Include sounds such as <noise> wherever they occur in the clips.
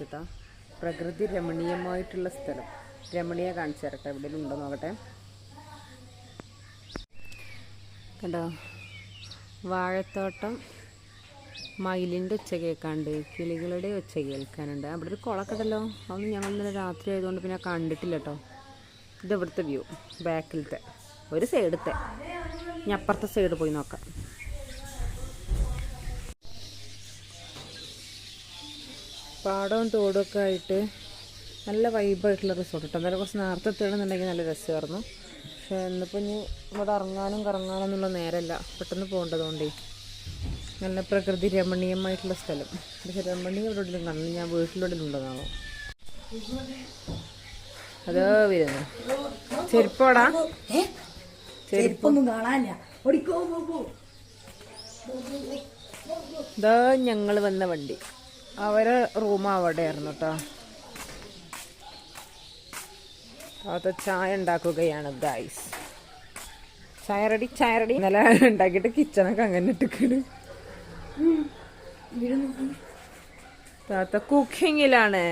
കാണിച്ചിട്ടാ പ്രകൃതി രമണീയമായിട്ടുള്ള സ്ഥലം. രമണീയ കാണിച്ചു തരട്ടെ എവിടെയും ഉണ്ടോ നോക്കട്ടെ. കണ്ടോ? വാഴത്തോട്ടം മയിലിന്റെ ഉച്ച കേൾക്കാണ്ട്. കിളികളുടെ ഉച്ച കേൾക്കാനുണ്ട്. അവിടെ ഒരു കുളമൊക്കെ ഉണ്ടല്ലോ. അതൊന്നും ഞങ്ങൾ ഇന്നലെ രാത്രി ആയതുകൊണ്ട് പിന്നെ കണ്ടിട്ടില്ല കേട്ടോ. ഇത് ഇവിടുത്തെ വ്യൂ. ബാക്കിലത്തെ. ഒരു സൈഡത്തെ ഞാൻ അപ്പുറത്തെ സൈഡ് പോയി നോക്കാം. പാടവും തോടും ഒക്കെ ആയിട്ട് നല്ല വൈബായിട്ടുള്ള റിസോർട്ട് കേട്ടോ അന്നേരം കുറച്ച് നേരത്തെ എത്തണമെന്നുണ്ടെങ്കിൽ നല്ല രസമായിരുന്നു. പക്ഷേ ഇന്നിപ്പോൾ ഇനി ഇവിടെ ഇറങ്ങാനും കറങ്ങാനും എന്നുള്ള നേരമല്ല പെട്ടെന്ന് പോകേണ്ടതുകൊണ്ടേ. നല്ല പ്രകൃതി രമണീയമായിട്ടുള്ള സ്ഥലം. പക്ഷേ രമണീയം എവിടെയെങ്കിലും കാണുന്നു ഞാൻ വീട്ടിലെവിടെയും ഉണ്ടെന്നാണോ? അതോ വരുന്നു? ചെരുപ്പോടാ. ചെരുപ്പൊന്നും കാണാനില്ല. ഇതാ ഞങ്ങൾ വന്ന വണ്ടി. അവരെ റൂം അവിടെയായിരുന്നു കേട്ടോ അത് ചായ ഉണ്ടാക്കുകയാണ് ഗൈസ് ചായ റെഡി ചായ റെഡി ഇന്നലെ ഉണ്ടാക്കിയിട്ട് കിച്ചണൊക്കെ അങ്ങനെ ഇട്ടിക്കണ്. താത്ത കുക്കിങ്ങിലാണ്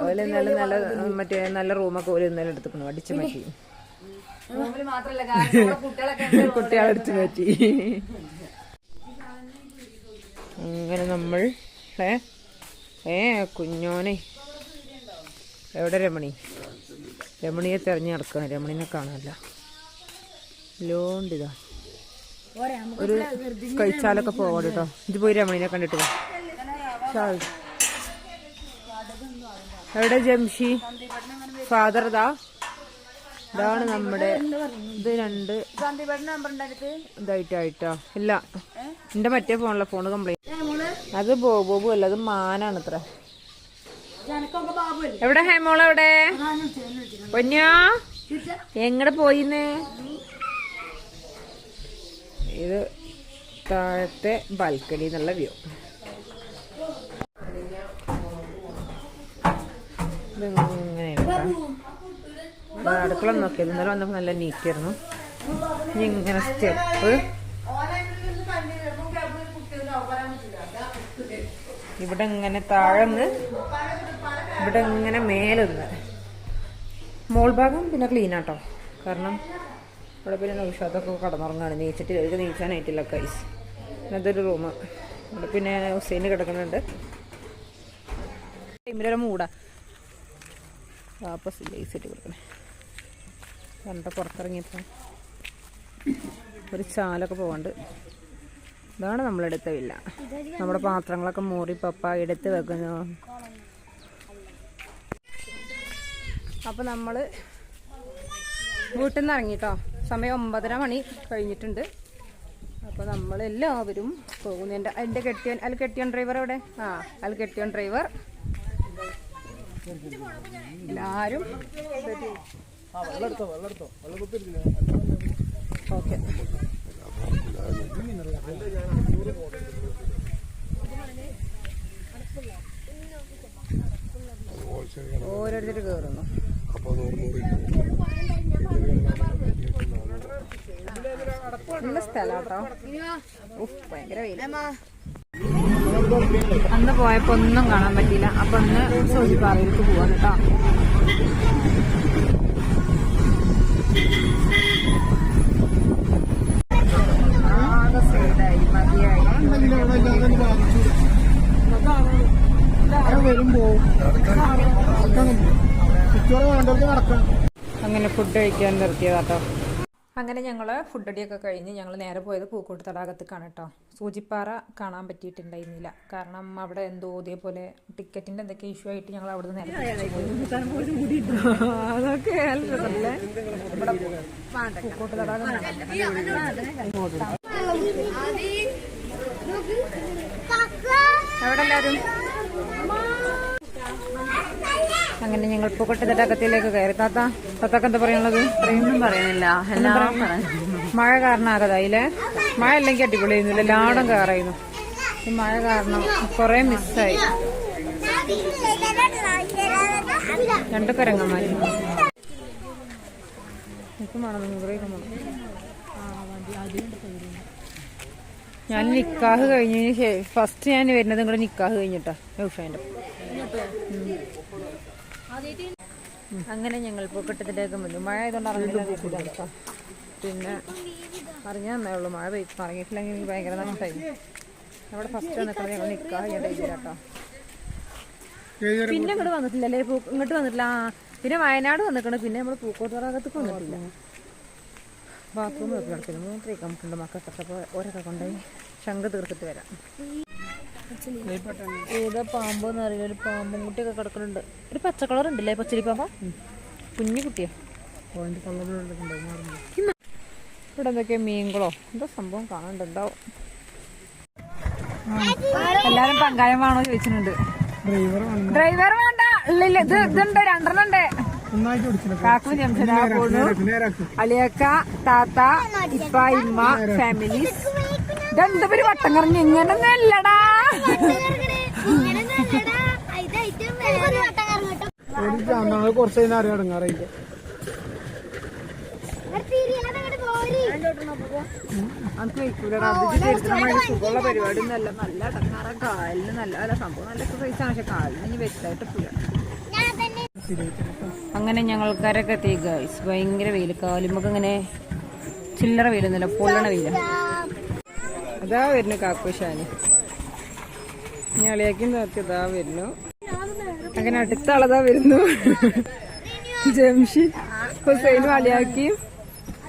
ഓൽ ഇന്നലെ നല്ല മറ്റേ നല്ല റൂമൊക്കെ ഓൽ ഇന്നലെ എടുത്തുക്കണു അടിച്ചു മാറ്റി. കുട്ടികളടിച്ചു <laughs> മാറ്റി. അങ്ങനെ നമ്മൾ ഏ? ഏ കുഞ്ഞോനെ. എവിടെ രമണി? രമണിയെ തെരഞ്ഞു നടക്കണം. രമണിനെ കാണാനല്ല. ലോണ്ടിതാ ഒരു കഴിച്ചാലൊക്കെ പോകണം കേട്ടോ. ഇത് പോയി രമണിനെ കണ്ടിട്ട്. എവിടെ ജംഷി? ഫാദർ ഇതാ. ഇതാണ് നമ്മുടെ ഇത് രണ്ട് ഇതായിട്ടായിട്ടോ. ഇല്ല. എന്റെ മറ്റേ ഫോണിലെ ഫോണ് കംപ്ലൈന്റ് അത് ബോബോബു അല്ല അത് മാനാണ് ഇത്ര. ബാബുല്ലേ എവിടെ ഹേമോൾ എവിടെ പൊന്നോ? എങ്ങടെ പോയിന്ന്? ഇത് താഴത്തെ ബാൽക്കണി എന്നുള്ള വ്യൂ. ഇതിങ്ങനെയാണ്. അടുക്കള നോക്കിയത് ഇന്നലെ വന്നപ്പോൾ നല്ല നീറ്റായിരുന്നു ഇങ്ങനെ സ്റ്റെപ്പ് ഇവിടെ ഇങ്ങനെ താഴന്ന് ഇവിടെ ഇങ്ങനെ മേലൊന്ന്. മോൾ ഭാഗം പിന്നെ ക്ലീൻ ആട്ടോ കാരണം ഇവിടെ പിന്നെ നൗഷാദൊക്കെ കടന്നുറങ്ങാണ്. നീച്ചിട്ട് എനിക്ക് നീച്ചാനായിട്ടില്ല കൈസ് ഇന്നത്തെ റൂം ഇവിടെ പിന്നെ ഹുസൈന് കിടക്കുന്നുണ്ട്. ടൈമിലൊരു മൂടാ. വാപ്പസ് ലേസിട്ട് കൊടുക്കണേ. കണ്ട പുറത്തിറങ്ങിയപ്പോൾ ഒരു ചാലൊക്കെ പോകാണ്ട് ഇതാണ് നമ്മളെടുത്ത വില്ല. നമ്മുടെ പാത്രങ്ങളൊക്കെ മൂറി പപ്പ എടുത്ത് വെക്കുന്നു. അപ്പൊ നമ്മൾ വീട്ടിൽ നിന്ന് ഇറങ്ങിട്ടോ. സമയം ഒമ്പതര മണി കഴിഞ്ഞിട്ടുണ്ട്. അപ്പൊ നമ്മൾ എല്ലാവരും പോകുന്നു എന്റെ കെട്ടിയൻ അൽ കെട്ടിയൻ ഡ്രൈവർ എവിടെ? ആ അൽ കെട്ടിയൻ ഡ്രൈവർ എല്ലാരും ഭയങ്കര അന്ന് പോയപ്പോ ഒന്നും കാണാൻ പറ്റിയില്ല അപ്പൊ അന്ന് സോജി സൂചിപ്പാറയിലേക്ക് പോവാൻ കേട്ടോ ആകെ സൈഡായി മതിയായി അങ്ങനെ ഫുഡ് കഴിക്കാൻ നിർത്തിയതാട്ടോ അങ്ങനെ ഞങ്ങൾ ഫുഡ് അടിയൊക്കെ കഴിഞ്ഞ് ഞങ്ങൾ നേരെ പോയത് പൂക്കോട്ട് തടാകത്തേക്കാണ് കേട്ടോ സൂചിപ്പാറ കാണാൻ പറ്റിയിട്ടുണ്ടായിരുന്നില്ല കാരണം അവിടെ എന്തോ ഇതേപോലെ ടിക്കറ്റിന്റെ എന്തൊക്കെ ഇഷ്യൂ ആയിട്ട് ഞങ്ങൾ അവിടെ നിന്ന്. അതൊക്കെ പൂക്കോട്ട് തടാകം കാണാൻ. എവിടെ എല്ലാരും അങ്ങനെ ഞങ്ങൾ പൂക്കോട്ട് തടാകത്തിലേക്ക് കയറി. താത്ത താത്താക്ക് എന്താ പറയാനുള്ളത്? ഒന്നും മഴ എല്ലാം മഴ കാരണമാകതായില്ലേ മഴ അല്ലെങ്കിൽ അടിപൊളിയായിരുന്നില്ല. എല്ലായിടും കയറായിരുന്നു. ഈ മഴ കാരണം കുറെ മിസ്സായി. രണ്ടു കരങ്ങന്മാര്. ഞാൻ നിക്കാഹ് കഴിഞ്ഞതിന് ഫസ്റ്റ് ഞാൻ വരുന്നത് നിങ്ങളുടെ നിക്കാഹ് കഴിഞ്ഞിട്ടാ നൗഷാന്റെ അങ്ങനെ ഞങ്ങൾ പൂക്കെട്ടത്തിലേക്ക് വന്നു. മഴ ആയതുകൊണ്ട് ഇറങ്ങിയില്ല പിന്നെ അറിഞ്ഞാൽ നന്നേ ഉള്ളൂ. മഴ പെയ്യും ഇറങ്ങിയിട്ടില്ലെങ്കിൽ എനിക്ക് ഭയങ്കര നഷ്ടമായി അവിടെ ഫസ്റ്റ് വന്നിട്ട് ഞങ്ങൾ നിക്കാഹ് ഞാൻ കേട്ടോ. പിന്നെ ഇങ്ങോട്ട് വന്നിട്ടില്ലല്ലേ പൂ ഇങ്ങോട്ട് വന്നിട്ടില്ല. ആ പിന്നെ വയനാട് വന്നിട്ടുണ്ട് പിന്നെ നമ്മൾ പൂക്കോട്ട് ഭാഗത്തേക്ക് വന്നിട്ടില്ല. ബാത്റൂം കിടക്കുന്നു. മൂത്രയൊക്കെ നമുക്കുണ്ട് മക്കൾക്കൊക്കെ അപ്പോൾ ഓരൊക്കെ കൊണ്ടുപോയി ശങ്ക തീർത്തിട്ട് വരാം. ഏതാ പാമ്പോന്ന് അറിയില്ല ഒരു പാമ്പും കുട്ടിയൊക്കെ കിടക്കുന്നുണ്ട് ഒരു പച്ച കളർ ഉണ്ടല്ലേ പച്ചരി പാമ്പ? കുഞ്ഞു കുട്ടിയാ. ഇവിടെ എന്തൊക്കെയാ? മീൻകുളോ? എന്താ സംഭവം? കാണണ്ടോ എല്ലാരും പങ്കായം വേണോ ചോദിച്ചിട്ടുണ്ട്. ഡ്രൈവർ വേണ്ട. ഇല്ല ഇല്ല ഇത് ഇതുണ്ട് രണ്ടെണ്ണം ഉണ്ട് കാക്കു പോണു അലിയക്ക താത്ത ഇപ്പ ഇമ്മ ഫാമിലി രണ്ടുപേര് വട്ടം കറങ്ങി? ഇങ്ങനൊന്നും അല്ലടാ. കുറച്ച് കഴിഞ്ഞാൽ അറിയാം ഇടങ്ങാറായിട്ട്. സുഖമുള്ള പരിപാടി ഒന്നല്ല നല്ല ഇടങ്ങാറ. കാലിന് നല്ല നല്ല സംഭവം. നല്ല എക്സസൈസ് ആണ്. പക്ഷെ കാലിന് ഇനി വെച്ചായിട്ട് അങ്ങനെ ഞങ്ങൾ കരക്കെത്തി ഗൈസ് ഭയങ്കര വെയിൽ കാലുമൊക്കെ ഇങ്ങനെ ചില്ലറ വെയിലൊന്നുമില്ല. പൊള്ളണ വെയില അതാ വരുന്നു കാക്കുശാന് ഇനി അളിയാക്കി നോക്കി അതാ വരുന്നു. അങ്ങനെ അടുത്ത ആളതാ വരുന്നു. ജംഷി ഹുസൈനും അളിയാക്കിയും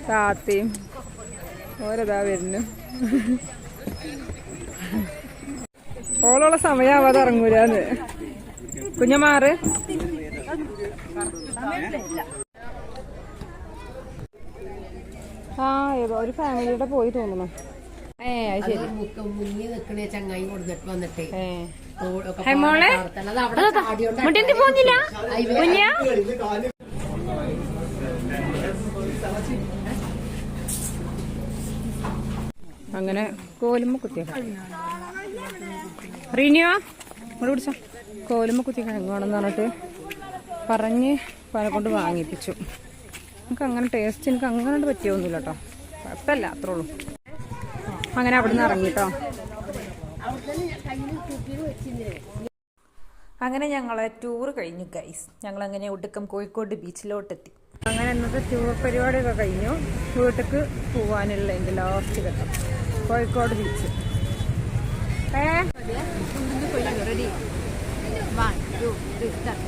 താത്തയും. ഓരതാ വരുന്നു. ഓളുള്ള സമയാവാതെ ഇറങ്ങൂലെന്ന്. കുഞ്ഞമാറ് ആ ഏതോ ഒരു ഫാമിലിയുടെ പോയി തോന്നുന്നു. മുങ്ങി നിക്കണേ ചങ്ങായി കൊടുത്തിട്ട് വന്നിട്ടേ. ഹേ മോളെ. മുട്ടിന്റെ പോന്നില്ല? കുഞ്ഞാ അങ്ങനെ കോലുമ്മ കുത്തിയ റീനിയോ ഇവിടെ പിടിച്ചോ? കോലുമ്മ കുത്തിയ കിഴങ്ങാണെന്ന് പറഞ്ഞിട്ട് പറഞ്ഞ് പല കൊണ്ട് വാങ്ങിപ്പിച്ചു. നമുക്ക് അങ്ങനെ ടേസ്റ്റ് എനിക്ക് അങ്ങനെ പറ്റിയൊന്നുമില്ല കേട്ടോ. കുഴപ്പമില്ല അത്രേ ഉള്ളൂ. അങ്ങനെ അവിടെ നിന്ന് ഇറങ്ങിട്ടോ. അങ്ങനെ ഞങ്ങളെ ടൂർ കഴിഞ്ഞു ഗൈസ് ഞങ്ങൾ അങ്ങനെ ഒടുക്കം കോഴിക്കോട് ബീച്ചിലോട്ടെത്തി. അങ്ങനെ ഇന്നത്തെ ടൂർ പരിപാടിയൊക്കെ കഴിഞ്ഞു. വീട്ടിക്ക് പോവാനുള്ള എന്റെ ലാസ്റ്റ് ഘട്ടം. കോഴിക്കോട് ബീച്ച് ഏ? Ready one two three start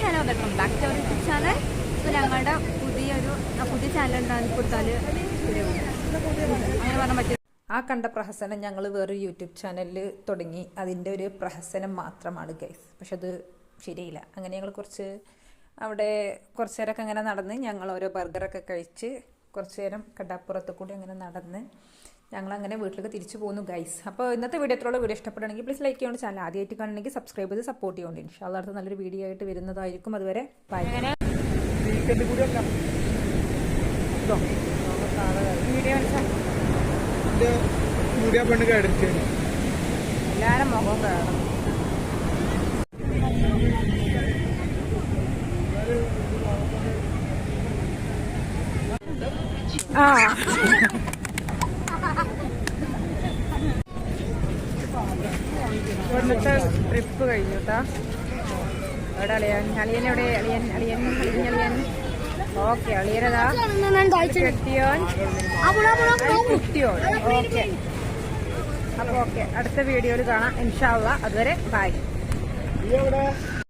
hello welcome back to our YouTube channel ഇപ്പോൾ ഞങ്ങളുടെ പുതിയൊരു പുതിയ ചാനൽ ഉണ്ടാകുന്ന കൊടുത്താൽ ആ കണ്ട പ്രഹസനം ഞങ്ങൾ വേറൊരു യൂട്യൂബ് ചാനലിൽ തുടങ്ങി. അതിന്റെ ഒരു പ്രഹസനം മാത്രമാണ് ഗൈസ്. പക്ഷെ അത് ശരിയില്ല. അങ്ങനെ ഞങ്ങൾ കുറച്ച് അവിടെ കുറച്ച് നേരമൊക്കെ അങ്ങനെ നടന്ന് ഞങ്ങൾ ഓരോ ബർഗറൊക്കെ കഴിച്ച് കുറച്ച് നേരം കടാപ്പുറത്ത് കൂടി അങ്ങനെ നടന്ന് ഞങ്ങൾ അങ്ങനെ വീട്ടിലേക്ക് തിരിച്ചു പോകുന്നു ഗൈസ്. അപ്പോൾ ഇന്നത്തെ വീഡിയോ എത്രയുള്ള വീഡിയോ ഇഷ്ടപ്പെടുകയാണെങ്കിൽ പ്ലീസ് ലൈക്ക് ചെയ്യണം. ചാനൽ ആദ്യമായിട്ട് കാണണമെങ്കിൽ സബ്സ്ക്രൈബ് ചെയ്ത് സപ്പോർട്ട് ചെയ്യുന്നുണ്ട് ഇൻഷാല്ല അടുത്ത നല്ലൊരു വീഡിയോ ആയിട്ട് വരുന്നതായിരിക്കും. അതുവരെ ബൈ വീഡിയോ മുടിയാ പെണ്ണ് കടിച്ചു. എല്ലാരും മുഖം കാണും. ആ. ട്രിപ്പ് കഴിഞ്ഞു കേട്ടാ അവിടെ അളിയൻ അളിയൻ എവിടെ? അളിയൻ അളിയൻ അളിയൻ. Okay okay. അപ്പൊ ഓക്കെ അടുത്ത വീഡിയോയിൽ കാണാം. ഇൻഷാള്ള അതുവരെ ബൈ.